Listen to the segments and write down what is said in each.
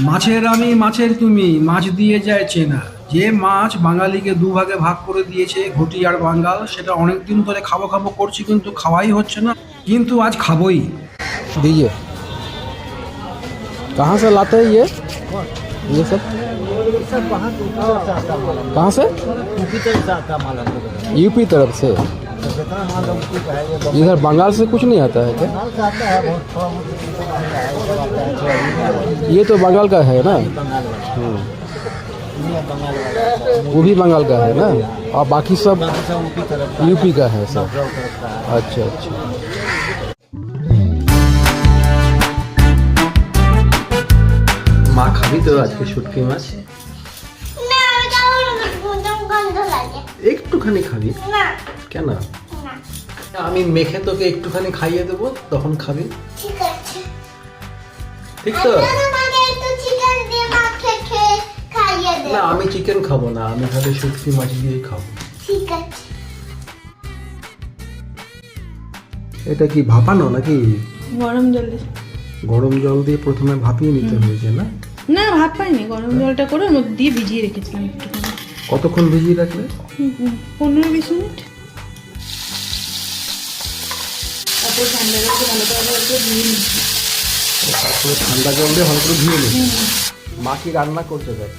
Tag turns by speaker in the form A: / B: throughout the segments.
A: মাছের আমি মাছের তুমি মাছ দিয়ে যায় চেনা যে মাছ বাঙালিকে দুভাগে ভাগ করে দিয়েছে ঘটি আর বাঙ্গাল সেটা অনেক দিন ধরে খাবো খাবো করছি কিন্তু খাওয়াই হচ্ছে না কিন্তু আজ খাবোই
B: दीजिए कहाँ से लाते हैं ये ये सब कहाँ से यूपी तरफ से इधर बंगाल से कुछ नहीं आता है क्या ये तो बंगाल का है ना हम्म। वो भी बंगाल का है ना और बाकी सब यूपी का है सब अच्छा अच्छा মা খাবি তো আজকে শুটকি মাছ
C: না আমি খাবো না একদম গন্ধ লাগে
B: একটুখানি খাবি
C: না
B: কেন
C: না
B: আমি মেখে তোকে একটুখানি খাইয়ে দেবো তখন খাবি।
C: ঠিক আছে।
B: ঠিক তো?
C: দিয়ে
B: না আমি চিকেন খাব না আমি খালি শুটকি মাছ দিয়েই খাব।
C: ঠিক আছে।
B: এটা কি ভাপানো নাকি?
D: গরম জল দিয়ে।
B: গরম জল দিয়ে প্রথমে ভাপিয়ে নিতে হয়েছে না?
D: না ভাত পাইনি গরম জলটা করে ওর মধ্যে দিয়ে ভিজিয়ে রেখেছিলাম
B: কতক্ষণ ভিজিয়ে রাখলে?
D: পনেরো বিশ মিনিট। তারপর ঠান্ডা জলটা ভালো করে ধুয়ে নিচ্ছি।
B: তারপরে ঠান্ডা জল দিয়ে ভালো করে ধুয়ে নিবি মা কি রান্না করছে দেখ?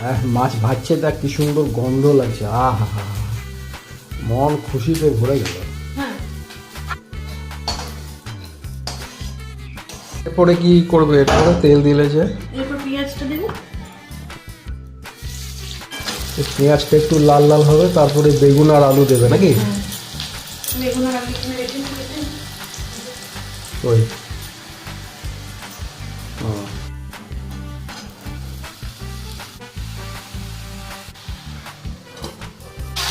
B: হ্যাঁ মাছ ভাজছে দেখ কি সুন্দর গন্ধ লাগছে। আহা হা মন খুশিতে ভরে গেল।
D: হ্যাঁ।
B: এরপরে কি করবে? এরপরে তেল দিলে যে?
D: এরপর পেঁয়াজটা দেবে।
B: পেঁয়াজটা একটু লাল লাল হবে তারপরে বেগুন আর আলু দেবে নাকি?
D: বেগুন রেখে দিয়েছি।
B: ওই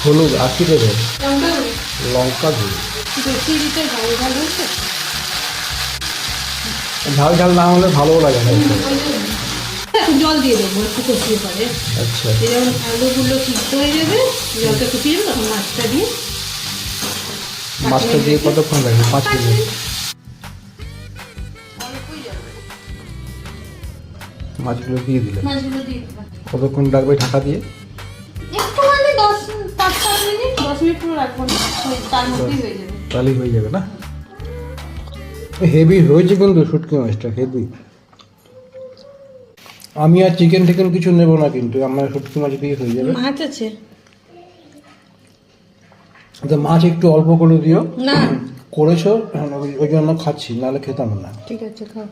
B: হলুদ আর কি দেবে?
D: লঙ্কা গুঁড়ো। বেশি দিতে ঝাল ঝাল হয়েছে
B: ঝাল ঝাল না হলে ভালোও লাগে না
D: জল দিয়ে দেবো একটু কষিয়ে পরে।
B: আচ্ছা।
D: যখন আলুগুলো সিদ্ধ হয়ে যাবে জলটা ফুটিয়ে তখন মাছটা দিয়ে
B: মাছটা দিয়ে কতক্ষণ লাগে পাঁচ মিনিট। মাছগুলো দিয়ে দিলে কতক্ষণ রাখবে ঢাকা দিয়ে?
D: মানে হয়ে
B: তাহলেই হয়ে যাবে না? হেভি হয়েছে কিন্তু শুটকি মাছটা হেভি। আমি আর চিকেন টিকেন কিছু নেব না কিন্তু আমার শুটকি মাছ দিয়ে হয়ে যাবে।
D: মাছ আছে।
B: তো মাছ একটু অল্প করে দিও।
D: না।
B: করেছ? ওই- ওই জন্য খাচ্ছি নাহলে খেতাম না।
D: ঠিক আছে খাও।